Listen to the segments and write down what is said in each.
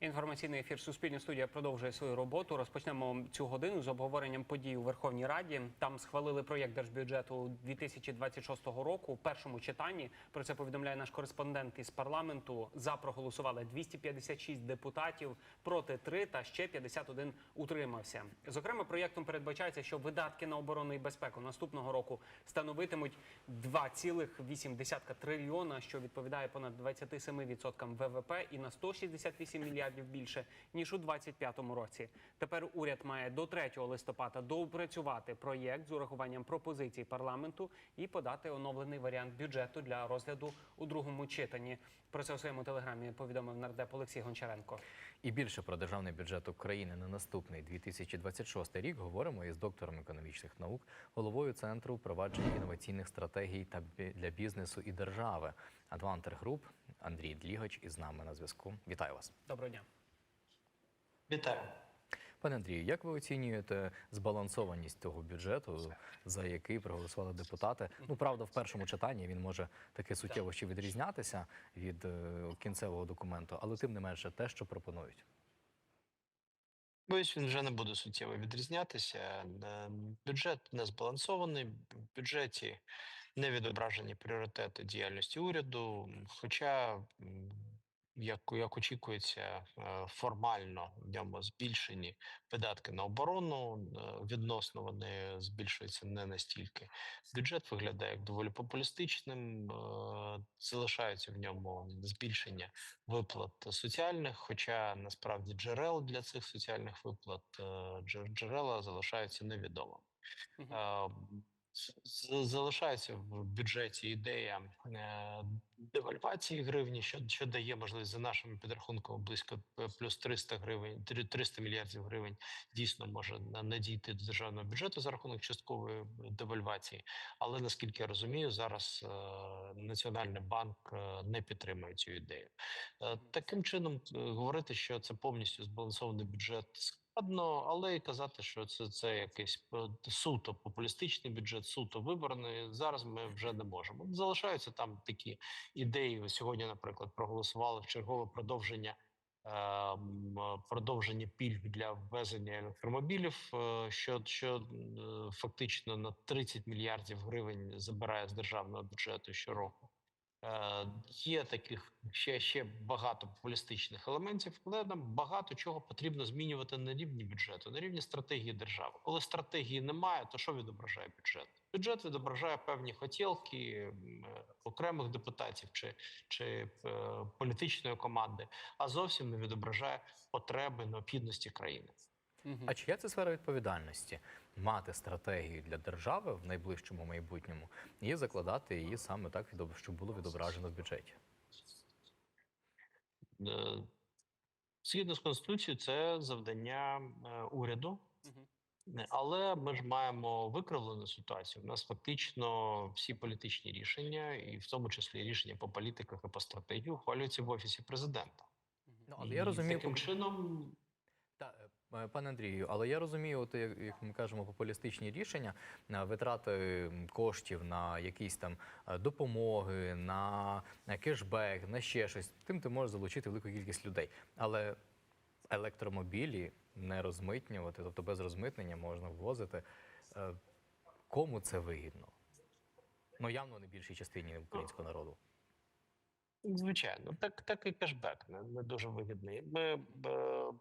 Інформаційний ефір Суспільне студія продовжує свою роботу. Розпочнемо цю годину з обговоренням подій у Верховній Раді. Там схвалили проєкт держбюджету 2026 року у першому читанні. Про це повідомляє наш кореспондент із парламенту. За проголосували 256 депутатів, проти 3 та ще 51 утримався. Зокрема, проєктом передбачається, що видатки на оборону і безпеку наступного року становитимуть 2,8 трильйона, що відповідає понад 27% ВВП і на 168 мільярдів більше ніж у 2025 році. Тепер уряд має до 3 листопада доопрацювати проєкт з урахуванням пропозицій парламенту і подати оновлений варіант бюджету для розгляду у другому читанні. Про це у своєму телеграмі повідомив нардеп Олексій Гончаренко. І більше про державний бюджет України на наступний 2026 рік говоримо із доктором економічних наук, головою центру впровадження інноваційних стратегій та для бізнесу і держави. Адвантер Груп Андрій Длігач із нами на зв'язку. Вітаю вас, Доброго дня. Вітаю. пане Андрію. Як ви оцінюєте збалансованість того бюджету, за який проголосували депутати? Ну правда, в першому читанні він може таки суттєво ще відрізнятися від е, кінцевого документу, але тим не менше те, що пропонують. Боюсь, він вже не буде суттєво відрізнятися. Е, Бюджет не збалансований. В бюджеті не відображені пріоритети діяльності уряду. Хоча, як, як очікується, е, формально в ньому збільшені видатки на оборону. е, Відносно вони збільшуються не настільки. Бюджет виглядає як доволі популістичним. е, Залишаються в ньому збільшення виплат соціальних, хоча насправді джерел для цих соціальних виплат джерела залишаються невідомими. Е, з- Залишається в бюджеті ідея е, девальвації гривні, що, що дає можливість за нашими підрахунками близько плюс 300 гривень, три- 300 мільярдів гривень дійсно може на- надійти до державного бюджету за рахунок часткової девальвації. Але наскільки я розумію, зараз е, Національний банк е, не підтримує цю ідею. Е, Таким чином е, говорити, що це повністю збалансований бюджет складно, але і казати, що це, це якийсь е, суто популістичний бюджет, суто виборний. Зараз ми вже не можемо. Залишаються там такі ідеї. Сьогодні, наприклад, проголосували в чергове продовження. е, Продовження пільг для ввезення електромобілів, е, що, що фактично на 30 мільярдів гривень забирає з державного бюджету щороку. Е, Є таких ще, ще багато популістичних елементів, але нам багато чого потрібно змінювати на рівні бюджету, на рівні стратегії держави. Коли стратегії немає, то що відображає бюджет? Бюджет відображає певні хотілки е, окремих депутатів чи, чи е, політичної команди, а зовсім не відображає потреби необхідності країни. А чия це сфера відповідальності мати стратегію для держави в найближчому майбутньому і закладати її саме так, щоб було відображено в бюджеті? Е, Згідно з конституцією, це завдання е, уряду. Але ми ж маємо викривлену ситуацію. У нас фактично всі політичні рішення, і в тому числі рішення по політиках і по стратегії, ухвалюються в офісі президента. Ну, І але я розумію, таким чином е, пане Андрію, але я розумію, от як, ми кажемо, популістичні рішення витрати коштів на якісь там е, допомоги, на, кешбек, на ще щось. Тим ти можеш залучити велику кількість людей. Але електромобілі не розмитнювати, тобто без розмитнення можна ввозити. Е, Кому це вигідно? Ну явно не більшій частині українського народу. Звичайно, так, так і кешбек не, не дуже вигідний. Ми, е,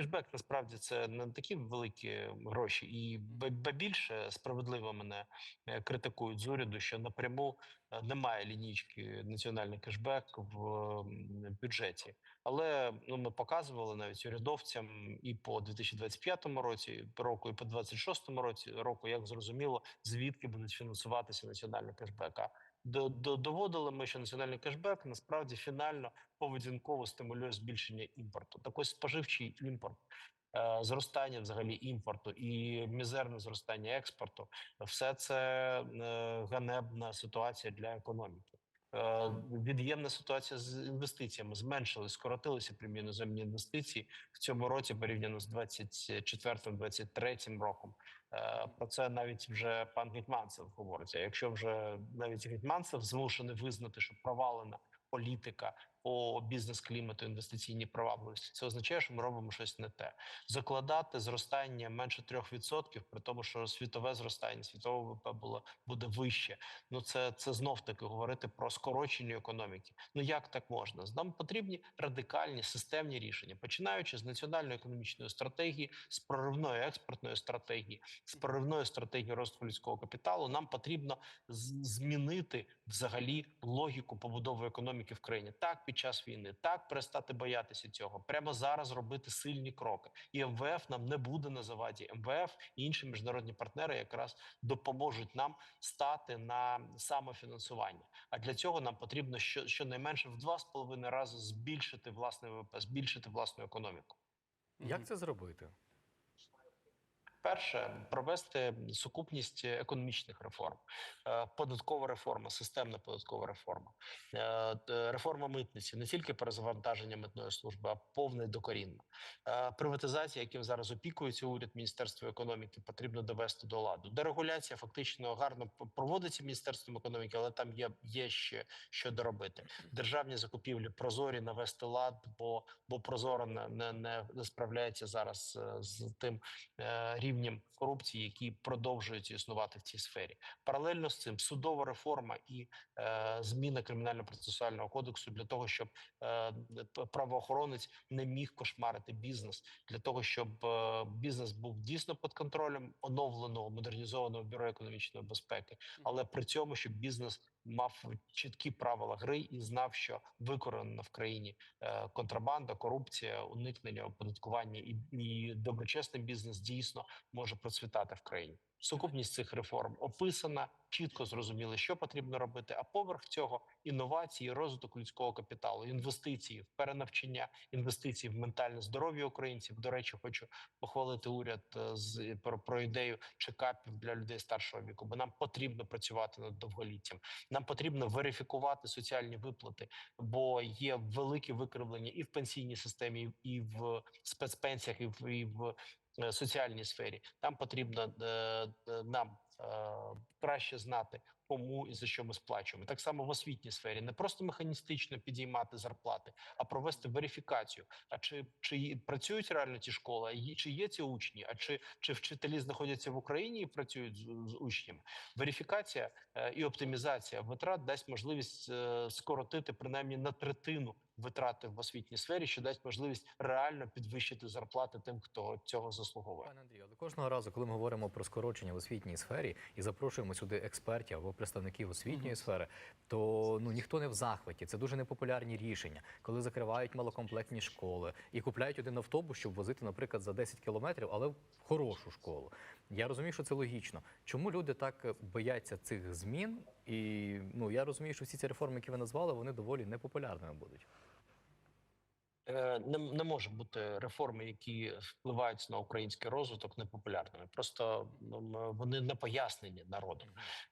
кешбек насправді це не такі великі гроші, і ба- більше справедливо мене е, критикують з уряду, що напряму е, немає лінійки національний кешбек в бюджеті. Але ну, ми показували навіть урядовцям і по 2025 році року, і по 2026 році року, як зрозуміло, звідки будуть фінансуватися національний кешбек. До, до, доводили ми, що національний кешбек насправді фінально поведінково стимулює збільшення імпорту. Так споживчий імпорт, е, зростання взагалі імпорту і мізерне зростання експорту все це е, ганебна ситуація для економіки. Е, Від'ємна ситуація з інвестиціями зменшили, скоротилися прямі іноземні інвестиції в цьому році порівняно з 24-23 роком. Е, Про це навіть вже пан Гетьманцев говорить. А якщо вже навіть Гетьманцев змушений визнати, що провалена політика по бізнес-клімату, інвестиційній привабливості, це означає, що ми робимо щось не те. Закладати зростання менше 3%, при тому, що світове зростання, світове ВВП було буде вище. Ну це, це знов таки говорити про скорочення економіки. Ну як так можна? Нам потрібні радикальні системні рішення, починаючи з національної економічної стратегії, з проривної експортної стратегії, з проривної стратегії розвитку людського капіталу. Нам потрібно змінити взагалі логіку побудови економіки в країні. Так під час війни, так перестати боятися цього. Прямо зараз робити сильні кроки. І МВФ нам не буде на заваді. МВФ і інші міжнародні партнери якраз допоможуть нам стати на самофінансування. А для цього нам потрібно що щонайменше в два з половиною рази збільшити власне ВВП, збільшити власну економіку. Як це зробити? Перше провести сукупність економічних реформ, Е, податкова реформа, системна податкова реформа, Е, реформа митниці, не тільки перезавантаження митної служби, а повне докорінна Е, приватизація, яким зараз опікується уряд Міністерства економіки, потрібно довести до ладу. Дерегуляція фактично гарно проводиться міністерством економіки, але там є, є ще що доробити. Державні закупівлі прозорі навести лад, бо бо прозоро не, не, не, справляється зараз з тим е, рівнем корупції, які продовжують існувати в цій сфері. Паралельно з цим судова реформа і е, зміна кримінально-процесуального кодексу для того, щоб е, правоохоронець не міг кошмарити бізнес, для того, щоб е, бізнес був дійсно під контролем оновленого модернізованого бюро економічної безпеки, але при цьому щоб бізнес мав чіткі правила гри і знав, що викоренена в країні е, контрабанда, корупція, уникнення оподаткування і, і доброчесний бізнес дійсно може процвітати в країні. Сукупність цих реформ описана, чітко зрозуміли, що потрібно робити. А поверх цього інновації, розвиток людського капіталу, інвестиції в перенавчання, інвестиції в ментальне здоров'я українців. До речі, хочу похвалити уряд е, з про, про ідею чекапів для людей старшого віку, бо нам потрібно працювати над довголіттям. Нам потрібно верифікувати соціальні виплати, бо є великі викривлення і в пенсійній системі, і в спецпенсіях, і в, і в соціальній сфері. Там потрібно е, е, нам е, краще знати, кому і за що ми сплачуємо. Так само в освітній сфері не просто механістично підіймати зарплати, а провести верифікацію. А чи, чи працюють реально ті школи, чи є ці учні, а чи, чи вчителі знаходяться в Україні і працюють з, з учнями? Верифікація е, і оптимізація витрат дасть можливість е, скоротити принаймні на третину витрати в освітній сфері, що дасть можливість реально підвищити зарплати тим, хто цього заслуговує. Пане Андрію, але кожного разу, коли ми говоримо про скорочення в освітній сфері і запрошуємо сюди експертів або представників освітньої сфери, то ну ніхто не в захваті. Це дуже непопулярні рішення, коли закривають малокомплектні школи і купляють один автобус, щоб возити, наприклад, за 10 кілометрів, але в хорошу школу. Я розумію, що це логічно. Чому люди так е, бояться цих змін? І ну я розумію, що всі ці реформи, які ви назвали, вони доволі непопулярними будуть. Е, Не, не може бути реформи, які впливають на український розвиток, непопулярними. Просто ну, вони не пояснені народом.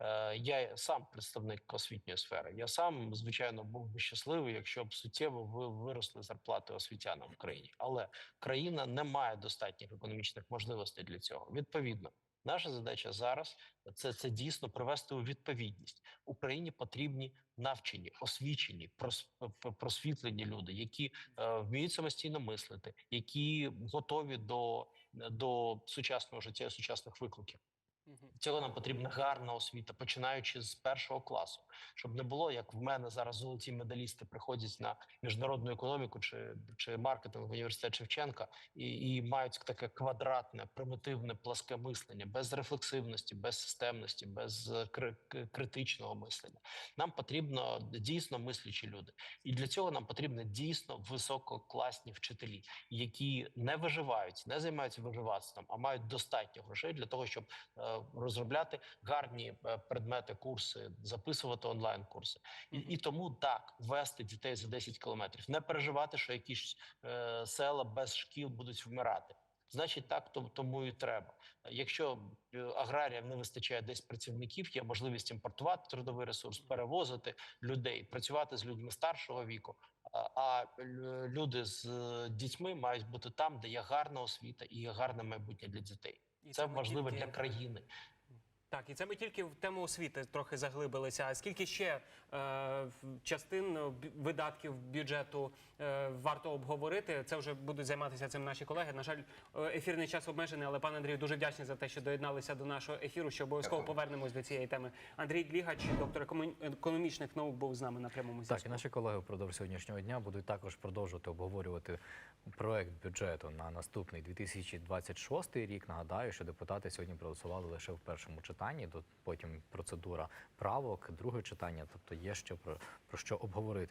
Е, Я сам представник освітньої сфери. Я сам звичайно був би щасливий, якщо б суттєво ви- виросли зарплати освітянам в країні. Але країна не має достатніх економічних можливостей для цього. Відповідно, наша задача зараз це, це дійсно привести у відповідність. Україні потрібні навчені, освічені, прос- просвітлені люди, які е, вміють самостійно мислити, які готові до, до сучасного життя, сучасних викликів. Цього нам потрібна гарна освіта, починаючи з першого класу, щоб не було як в мене зараз золоті медалісти приходять на міжнародну економіку чи, чи маркетинг в університет Шевченка і, і мають таке квадратне, примітивне, пласке мислення, без рефлексивності, без системності, без е, критичного мислення. Нам потрібно дійсно мислячі люди, і для цього нам потрібно дійсно висококласні вчителі, які не виживають, не займаються виживацтвом, а мають достатньо грошей для того, щоб е, розробляти гарні е, предмети, курси, записувати онлайн курси. І, і тому так вести дітей за 10 кілометрів, не переживати, що якісь е, села без шкіл будуть вмирати. Значить, так то тому і треба. Якщо е, аграріям не вистачає десь працівників, є можливість імпортувати трудовий ресурс, перевозити людей, працювати з людьми старшого віку. А, люди з е, дітьми мають бути там, де є гарна освіта і є гарне майбутнє для дітей. Це важливо для країни. Так, і це ми тільки в тему освіти трохи заглибилися. А скільки ще е, частин е, видатків бюджету е, варто обговорити? Це вже будуть займатися цим наші колеги. На жаль, е, ефірний час обмежений, але пане Андрію, дуже вдячний за те, що доєдналися до нашого ефіру. Що обов'язково повернемось до цієї теми. Андрій Длігач, доктор економ- економічних наук, був з нами на прямому Так, і наші колеги впродовж сьогоднішнього дня будуть також продовжувати обговорювати проект бюджету на наступний 2026 рік. Нагадаю, що депутати сьогодні проголосували лише в першому читанні. Тут потім процедура правок, друге читання, тобто є ще про, про що обговорити.